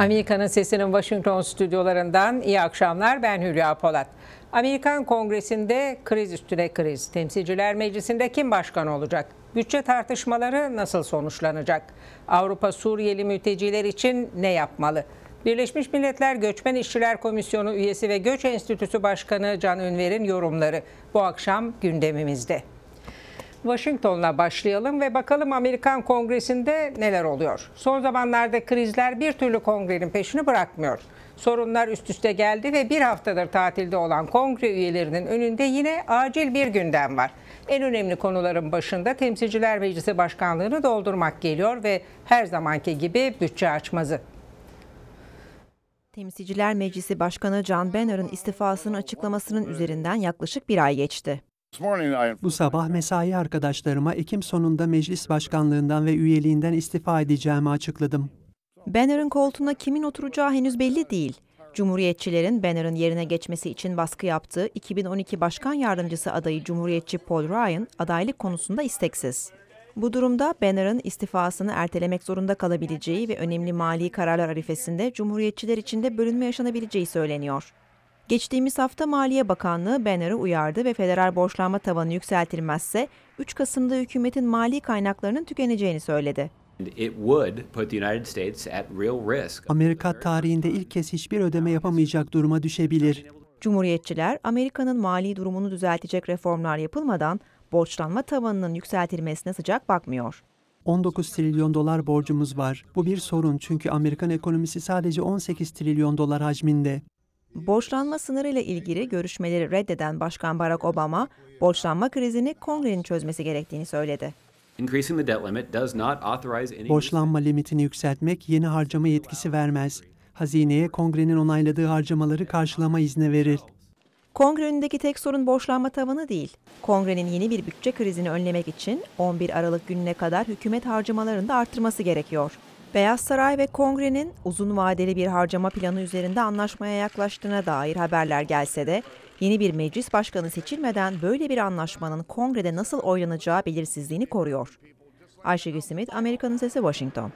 Amerika'nın sesinin Washington stüdyolarından iyi akşamlar. Ben Hülya Polat. Amerikan Kongresi'nde kriz üstüne kriz. Temsilciler Meclisi'nde kim başkan olacak? Bütçe tartışmaları nasıl sonuçlanacak? Avrupa Suriyeli mülteciler için ne yapmalı? Birleşmiş Milletler Göçmen İşçiler Komisyonu üyesi ve Göç Enstitüsü Başkanı Can Ünver'in yorumları bu akşam gündemimizde. Washington'la başlayalım ve bakalım Amerikan Kongresi'nde neler oluyor. Son zamanlarda krizler bir türlü kongrenin peşini bırakmıyor. Sorunlar üst üste geldi ve bir haftadır tatilde olan kongre üyelerinin önünde yine acil bir gündem var. En önemli konuların başında Temsilciler Meclisi Başkanlığını doldurmak geliyor ve her zamanki gibi bütçe açmazı. Temsilciler Meclisi Başkanı John Boehner'ın istifasının açıklamasının üzerinden yaklaşık bir ay geçti. Bu sabah mesai arkadaşlarıma Ekim sonunda meclis başkanlığından ve üyeliğinden istifa edeceğimi açıkladım. Banner'ın koltuğuna kimin oturacağı henüz belli değil. Cumhuriyetçilerin Banner'ın yerine geçmesi için baskı yaptığı 2012 Başkan Yardımcısı adayı Cumhuriyetçi Paul Ryan adaylık konusunda isteksiz. Bu durumda Banner'ın istifasını ertelemek zorunda kalabileceği ve önemli mali kararlar arifesinde Cumhuriyetçiler içinde bölünme yaşanabileceği söyleniyor. Geçtiğimiz hafta Maliye Bakanlığı Banner'ı uyardı ve federal borçlanma tavanı yükseltilmezse 3 Kasım'da hükümetin mali kaynaklarının tükeneceğini söyledi. Amerika tarihinde ilk kez hiçbir ödeme yapamayacak duruma düşebilir. Cumhuriyetçiler Amerika'nın mali durumunu düzeltecek reformlar yapılmadan borçlanma tavanının yükseltilmesine sıcak bakmıyor. 19 trilyon dolar borcumuz var. Bu bir sorun çünkü Amerikan ekonomisi sadece 18 trilyon dolar hacminde. Borçlanma sınırıyla ilgili görüşmeleri reddeden Başkan Barack Obama, borçlanma krizini kongrenin çözmesi gerektiğini söyledi. Borçlanma limitini yükseltmek yeni harcama yetkisi vermez. Hazineye kongrenin onayladığı harcamaları karşılama izni verir. Kongre önündeki tek sorun borçlanma tavanı değil. Kongrenin yeni bir bütçe krizini önlemek için 11 Aralık gününe kadar hükümet harcamalarını da arttırması gerekiyor. Beyaz Saray ve Kongre'nin uzun vadeli bir harcama planı üzerinde anlaşmaya yaklaştığına dair haberler gelse de yeni bir meclis başkanı seçilmeden böyle bir anlaşmanın Kongre'de nasıl oynanacağı belirsizliğini koruyor. Ayşegül Simit, Amerika'nın Sesi, Washington.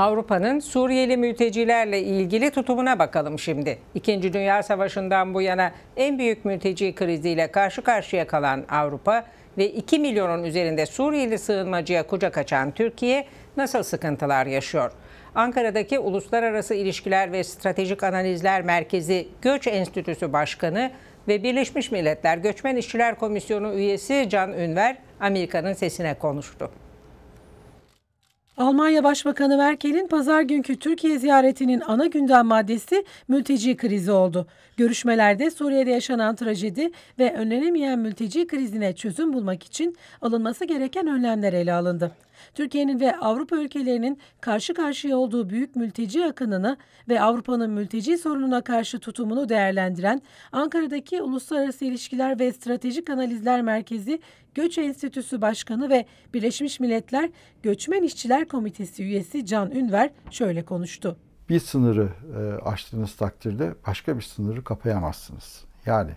Avrupa'nın Suriyeli mültecilerle ilgili tutumuna bakalım şimdi. İkinci Dünya Savaşı'ndan bu yana en büyük mülteci kriziyle karşı karşıya kalan Avrupa ve 2 milyonun üzerinde Suriyeli sığınmacıya kucak açan Türkiye nasıl sıkıntılar yaşıyor? Ankara'daki Uluslararası İlişkiler ve Stratejik Analizler Merkezi Göç Enstitüsü Başkanı ve Birleşmiş Milletler Göçmen İşçiler Komisyonu üyesi Can Ünver Amerika'nın sesine konuştu. Almanya Başbakanı Merkel'in pazar günkü Türkiye ziyaretinin ana gündem maddesi mülteci krizi oldu. Görüşmelerde Suriye'de yaşanan trajedi ve önlenemeyen mülteci krizine çözüm bulmak için alınması gereken önlemler ele alındı. Türkiye'nin ve Avrupa ülkelerinin karşı karşıya olduğu büyük mülteci akınını ve Avrupa'nın mülteci sorununa karşı tutumunu değerlendiren Ankara'daki Uluslararası İlişkiler ve Stratejik Analizler Merkezi Göç Enstitüsü Başkanı ve Birleşmiş Milletler Göçmen İşçiler Komitesi üyesi Can Ünver şöyle konuştu. Bir sınırı e, aştığınız takdirde başka bir sınırı kapayamazsınız. Yani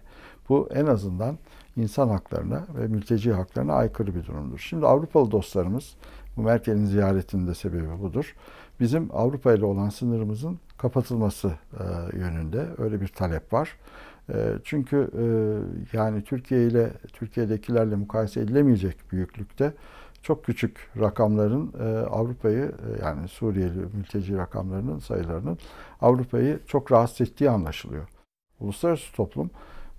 bu en azından insan haklarına ve mülteci haklarına aykırı bir durumdur. Şimdi Avrupalı dostlarımız, bu Merkel'in ziyaretinin de sebebi budur. Bizim Avrupa ile olan sınırımızın kapatılması e, yönünde öyle bir talep var. E, çünkü e, yani Türkiye ile Türkiye'dekilerle mukayese edilemeyecek büyüklükte çok küçük rakamların Avrupa'yı yani Suriyeli mülteci rakamlarının sayılarının Avrupa'yı çok rahatsız ettiği anlaşılıyor. Uluslararası toplum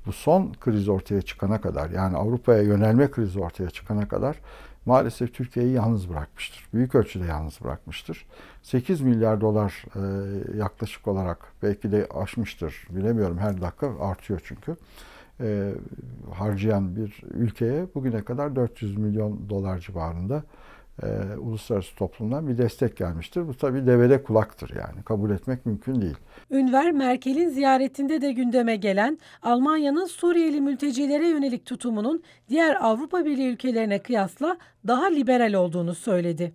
bu son kriz ortaya çıkana kadar yani Avrupa'ya yönelme krizi ortaya çıkana kadar maalesef Türkiye'yi yalnız bırakmıştır. Büyük ölçüde yalnız bırakmıştır. 8 milyar dolar e, yaklaşık olarak belki de aşmıştır. Bilemiyorum her dakika artıyor çünkü. E, harcayan bir ülkeye bugüne kadar 400 milyon dolar civarında e, uluslararası toplumdan bir destek gelmiştir. Bu tabi devede kulaktır yani kabul etmek mümkün değil. Ünver Merkel'in ziyaretinde de gündeme gelen Almanya'nın Suriyeli mültecilere yönelik tutumunun diğer Avrupa Birliği ülkelerine kıyasla daha liberal olduğunu söyledi.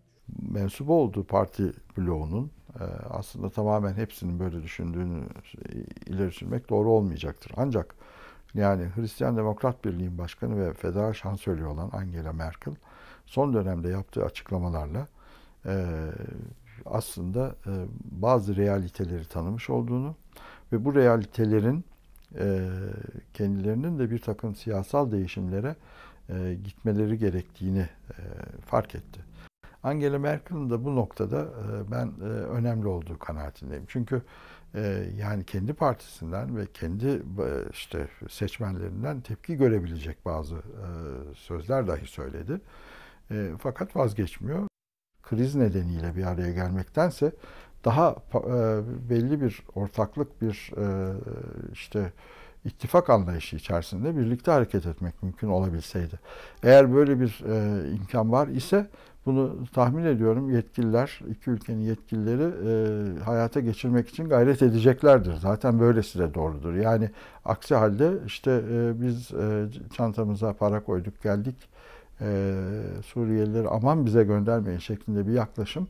Mensup olduğu parti bloğunun e, aslında tamamen hepsinin böyle düşündüğünü ileri sürmek doğru olmayacaktır. Ancak yani Hristiyan Demokrat Birliği'nin başkanı ve federal şansölye olan Angela Merkel son dönemde yaptığı açıklamalarla e, aslında e, bazı realiteleri tanımış olduğunu ve bu realitelerin e, kendilerinin de bir takım siyasal değişimlere e, gitmeleri gerektiğini e, fark etti. Angela Merkel'in de bu noktada e, ben e, önemli olduğu kanaatindeyim. Çünkü e, yani kendi partisinden ve kendi e, işte seçmenlerinden tepki görebilecek bazı e, sözler dahi söyledi. E, fakat vazgeçmiyor. Kriz nedeniyle bir araya gelmektense daha e, belli bir ortaklık bir e, işte ittifak anlayışı içerisinde birlikte hareket etmek mümkün olabilseydi. Eğer böyle bir e, imkan var ise bunu tahmin ediyorum yetkililer, iki ülkenin yetkilileri e, hayata geçirmek için gayret edeceklerdir. Zaten böylesi de doğrudur. Yani aksi halde işte e, biz e, çantamıza para koyduk geldik e, Suriyelileri aman bize göndermeyin şeklinde bir yaklaşım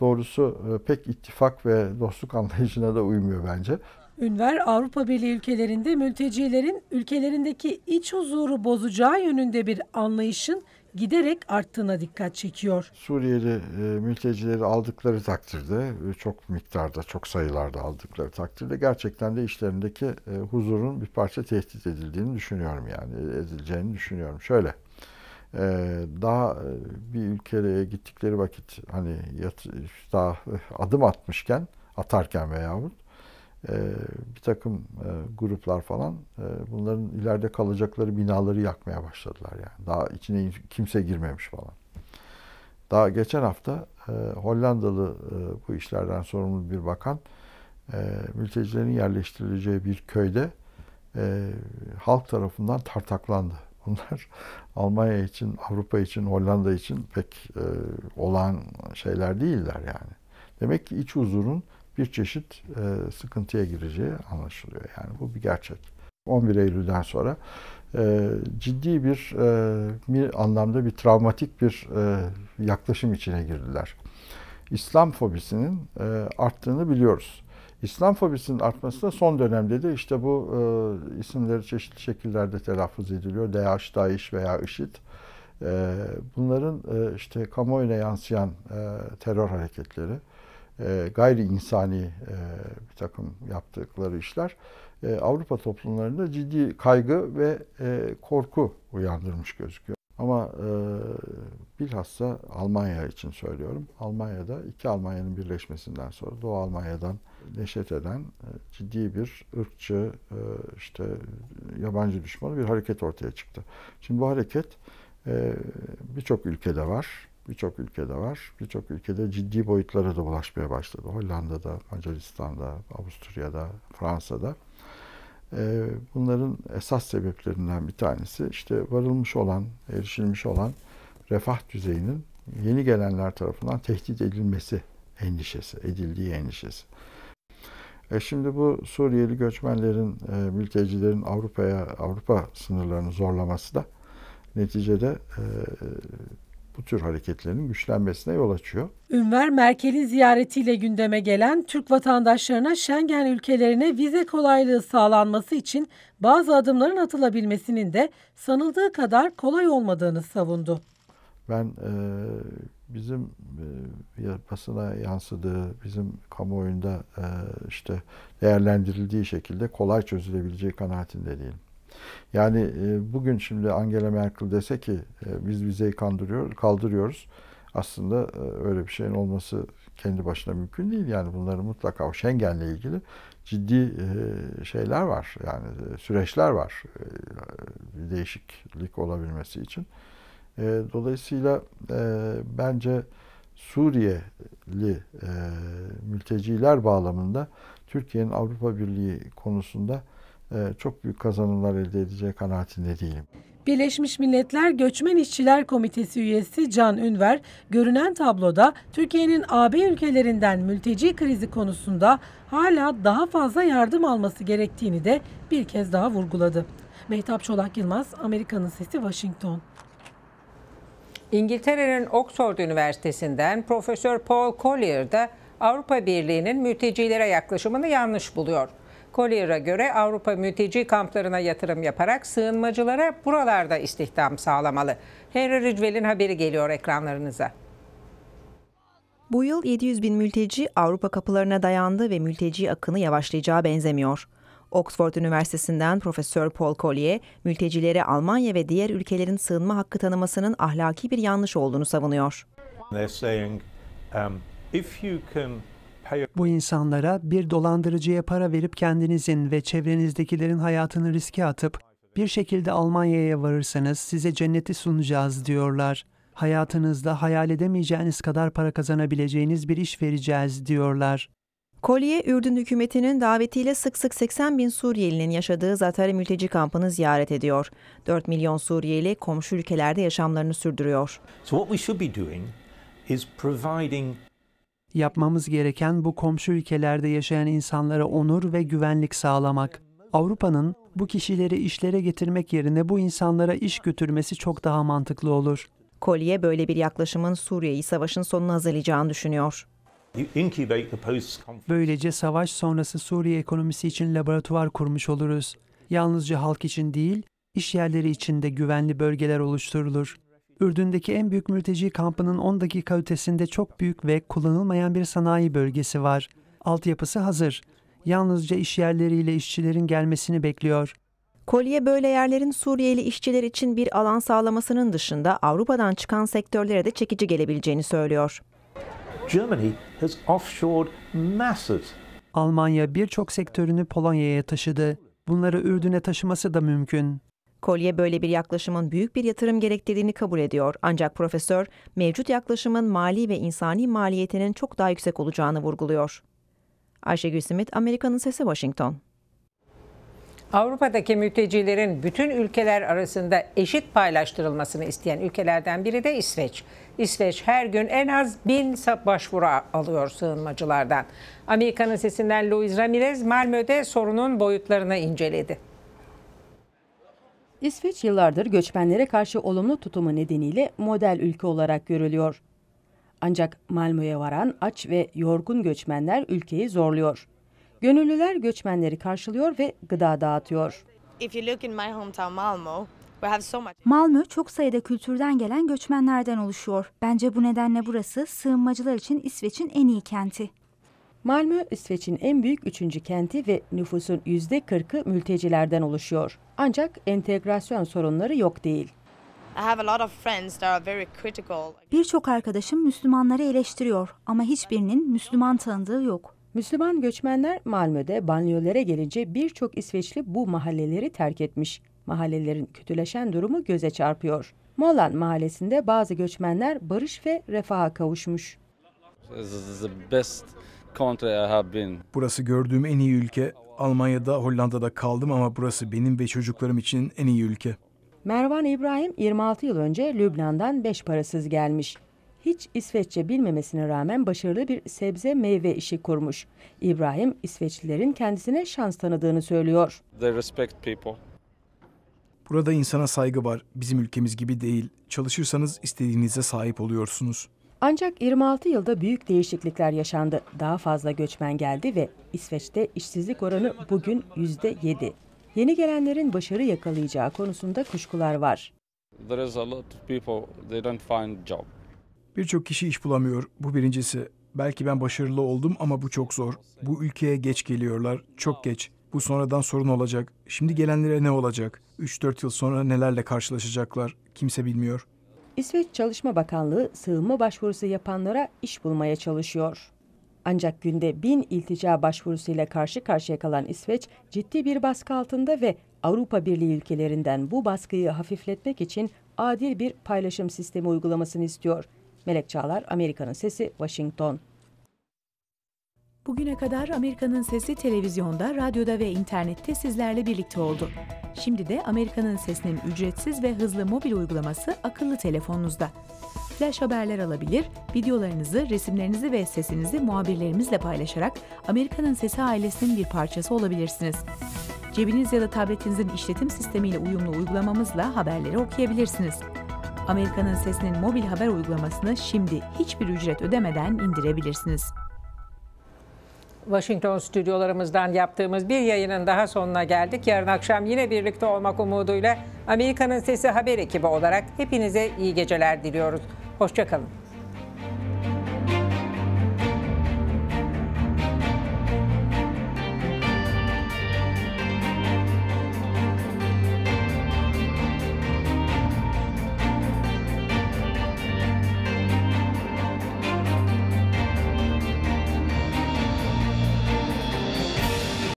doğrusu e, pek ittifak ve dostluk anlayışına da uymuyor bence. Ünver Avrupa Birliği ülkelerinde mültecilerin ülkelerindeki iç huzuru bozacağı yönünde bir anlayışın giderek arttığına dikkat çekiyor. Suriyeli e, mültecileri aldıkları takdirde e, çok miktarda, çok sayılarda aldıkları takdirde gerçekten de işlerindeki huzurun bir parça tehdit edildiğini düşünüyorum yani edileceğini düşünüyorum. Şöyle daha bir ülkeye gittikleri vakit hani daha adım atmışken atarken veyahut bir takım gruplar falan bunların ileride kalacakları binaları yakmaya başladılar yani. Daha içine kimse girmemiş falan. Daha geçen hafta Hollandalı bu işlerden sorumlu bir bakan mültecilerin yerleştirileceği bir köyde halk tarafından tartaklandı. Bunlar Almanya için, Avrupa için, Hollanda için pek e, olağan şeyler değiller yani. Demek ki iç huzurun bir çeşit e, sıkıntıya gireceği anlaşılıyor. Yani bu bir gerçek. 11 Eylül'den sonra e, ciddi bir, e, bir anlamda bir travmatik bir e, yaklaşım içine girdiler. İslam fobisinin e, arttığını biliyoruz. İslam fobisinin artması da son dönemde de işte bu e, isimleri çeşitli şekillerde telaffuz ediliyor. DAEŞ, DAEŞ veya IŞİD. E, bunların e, işte kamuoyuna yansıyan e, terör hareketleri, e, gayri insani e, bir takım yaptıkları işler e, Avrupa toplumlarında ciddi kaygı ve e, korku uyandırmış gözüküyor. Ama e, bilhassa Almanya için söylüyorum. Almanya'da iki Almanya'nın birleşmesinden sonra Doğu Almanya'dan neşet eden e, ciddi bir ırkçı, e, işte yabancı düşmanı bir hareket ortaya çıktı. Şimdi bu hareket e, birçok ülkede var. Birçok ülkede var. Birçok ülkede ciddi boyutlara da ulaşmaya başladı. Hollanda'da, Macaristan'da, Avusturya'da, Fransa'da. Bunların esas sebeplerinden bir tanesi işte varılmış olan, erişilmiş olan refah düzeyinin yeni gelenler tarafından tehdit edilmesi endişesi, edildiği endişesi. E şimdi bu Suriyeli göçmenlerin, e, mültecilerin Avrupa'ya, Avrupa sınırlarını zorlaması da neticede e, bu tür hareketlerin güçlenmesine yol açıyor. Ünver Merkel'in ziyaretiyle gündeme gelen Türk vatandaşlarına Schengen ülkelerine vize kolaylığı sağlanması için bazı adımların atılabilmesinin de sanıldığı kadar kolay olmadığını savundu. Ben e, bizim e, basına yansıdığı, bizim kamuoyunda e, işte değerlendirildiği şekilde kolay çözülebileceği kanaatinde değilim. Yani e, bugün şimdi Angela Merkel dese ki e, biz vizeyi kandırıyor, kaldırıyoruz. Aslında e, öyle bir şeyin olması kendi başına mümkün değil. Yani bunların mutlaka o Schengen'le ilgili ciddi şeyler var. Yani süreçler var. E, değişiklik olabilmesi için. E, dolayısıyla e, bence Suriyeli e, mülteciler bağlamında Türkiye'nin Avrupa Birliği konusunda e, çok büyük kazanımlar elde edeceği kanaatinde değilim. Birleşmiş Milletler Göçmen İşçiler Komitesi üyesi Can Ünver, görünen tabloda Türkiye'nin AB ülkelerinden mülteci krizi konusunda hala daha fazla yardım alması gerektiğini de bir kez daha vurguladı. Mehtap Çolak Yılmaz, Amerika'nın Sesi Washington. İngiltere'nin Oxford Üniversitesi'nden Profesör Paul Collier de Avrupa Birliği'nin mültecilere yaklaşımını yanlış buluyor. Collier'a göre Avrupa mülteci kamplarına yatırım yaparak sığınmacılara buralarda istihdam sağlamalı. Henry Ridgwell'in haberi geliyor ekranlarınıza. Bu yıl 700 bin mülteci Avrupa kapılarına dayandı ve mülteci akını yavaşlayacağı benzemiyor. Oxford Üniversitesi'nden Profesör Paul Collier, mültecilere Almanya ve diğer ülkelerin sığınma hakkı tanımasının ahlaki bir yanlış olduğunu savunuyor. Um, Bu insanlara bir dolandırıcıya para verip kendinizin ve çevrenizdekilerin hayatını riske atıp bir şekilde Almanya'ya varırsanız size cenneti sunacağız diyorlar. Hayatınızda hayal edemeyeceğiniz kadar para kazanabileceğiniz bir iş vereceğiz diyorlar. Kolye, Ürdün hükümetinin davetiyle sık sık 80 bin Suriyelinin yaşadığı Zatari mülteci kampını ziyaret ediyor. 4 milyon Suriyeli komşu ülkelerde yaşamlarını sürdürüyor. So what we should be doing is providing Yapmamız gereken bu komşu ülkelerde yaşayan insanlara onur ve güvenlik sağlamak. Avrupa'nın bu kişileri işlere getirmek yerine bu insanlara iş götürmesi çok daha mantıklı olur. Kolye böyle bir yaklaşımın Suriye'yi savaşın sonuna hazırlayacağını düşünüyor. Böylece savaş sonrası Suriye ekonomisi için laboratuvar kurmuş oluruz. Yalnızca halk için değil, iş yerleri için de güvenli bölgeler oluşturulur. Ürdün'deki en büyük mülteci kampının 10 dakika ötesinde çok büyük ve kullanılmayan bir sanayi bölgesi var. Altyapısı hazır. Yalnızca iş yerleriyle işçilerin gelmesini bekliyor. Kolye böyle yerlerin Suriyeli işçiler için bir alan sağlamasının dışında Avrupa'dan çıkan sektörlere de çekici gelebileceğini söylüyor. Germany has offshored masses. Almanya birçok sektörünü Polonya'ya taşıdı. Bunları Ürdün'e taşıması da mümkün. Kolye böyle bir yaklaşımın büyük bir yatırım gerektirdiğini kabul ediyor. Ancak profesör mevcut yaklaşımın mali ve insani maliyetinin çok daha yüksek olacağını vurguluyor. Ayşegül Simit, Amerika'nın Sesi Washington. Avrupa'daki mültecilerin bütün ülkeler arasında eşit paylaştırılmasını isteyen ülkelerden biri de İsveç. İsveç her gün en az bin başvuru alıyor sığınmacılardan. Amerika'nın sesinden Luis Ramirez Malmö'de sorunun boyutlarını inceledi. İsveç yıllardır göçmenlere karşı olumlu tutumu nedeniyle model ülke olarak görülüyor. Ancak Malmö'ye varan aç ve yorgun göçmenler ülkeyi zorluyor. Gönüllüler göçmenleri karşılıyor ve gıda dağıtıyor. Malmö çok sayıda kültürden gelen göçmenlerden oluşuyor. Bence bu nedenle burası sığınmacılar için İsveç'in en iyi kenti. Malmö, İsveç'in en büyük üçüncü kenti ve nüfusun yüzde kırkı mültecilerden oluşuyor. Ancak entegrasyon sorunları yok değil. Birçok arkadaşım Müslümanları eleştiriyor ama hiçbirinin Müslüman tanıdığı yok. Müslüman göçmenler Malmö'de banliyölere gelince birçok İsveçli bu mahalleleri terk etmiş. Mahallelerin kötüleşen durumu göze çarpıyor. Molan mahallesinde bazı göçmenler barış ve refaha kavuşmuş. Burası gördüğüm en iyi ülke. Almanya'da, Hollanda'da kaldım ama burası benim ve çocuklarım için en iyi ülke. Mervan İbrahim 26 yıl önce Lübnan'dan beş parasız gelmiş hiç İsveççe bilmemesine rağmen başarılı bir sebze meyve işi kurmuş. İbrahim, İsveçlilerin kendisine şans tanıdığını söylüyor. Burada insana saygı var. Bizim ülkemiz gibi değil. Çalışırsanız istediğinize sahip oluyorsunuz. Ancak 26 yılda büyük değişiklikler yaşandı. Daha fazla göçmen geldi ve İsveç'te işsizlik oranı bugün %7. Yeni gelenlerin başarı yakalayacağı konusunda kuşkular var. There is a lot of people they don't find job. Birçok kişi iş bulamıyor. Bu birincisi. Belki ben başarılı oldum ama bu çok zor. Bu ülkeye geç geliyorlar. Çok geç. Bu sonradan sorun olacak. Şimdi gelenlere ne olacak? 3-4 yıl sonra nelerle karşılaşacaklar? Kimse bilmiyor. İsveç Çalışma Bakanlığı sığınma başvurusu yapanlara iş bulmaya çalışıyor. Ancak günde bin iltica başvurusuyla karşı karşıya kalan İsveç ciddi bir baskı altında ve Avrupa Birliği ülkelerinden bu baskıyı hafifletmek için adil bir paylaşım sistemi uygulamasını istiyor. Melek Çağlar, Amerika'nın Sesi, Washington. Bugüne kadar Amerika'nın Sesi televizyonda, radyoda ve internette sizlerle birlikte oldu. Şimdi de Amerika'nın Sesi'nin ücretsiz ve hızlı mobil uygulaması akıllı telefonunuzda. Flash haberler alabilir, videolarınızı, resimlerinizi ve sesinizi muhabirlerimizle paylaşarak Amerika'nın Sesi ailesinin bir parçası olabilirsiniz. Cebiniz ya da tabletinizin işletim sistemiyle uyumlu uygulamamızla haberleri okuyabilirsiniz. Amerika'nın Sesi'nin mobil haber uygulamasını şimdi hiçbir ücret ödemeden indirebilirsiniz. Washington stüdyolarımızdan yaptığımız bir yayının daha sonuna geldik. Yarın akşam yine birlikte olmak umuduyla Amerika'nın Sesi haber ekibi olarak hepinize iyi geceler diliyoruz. Hoşçakalın.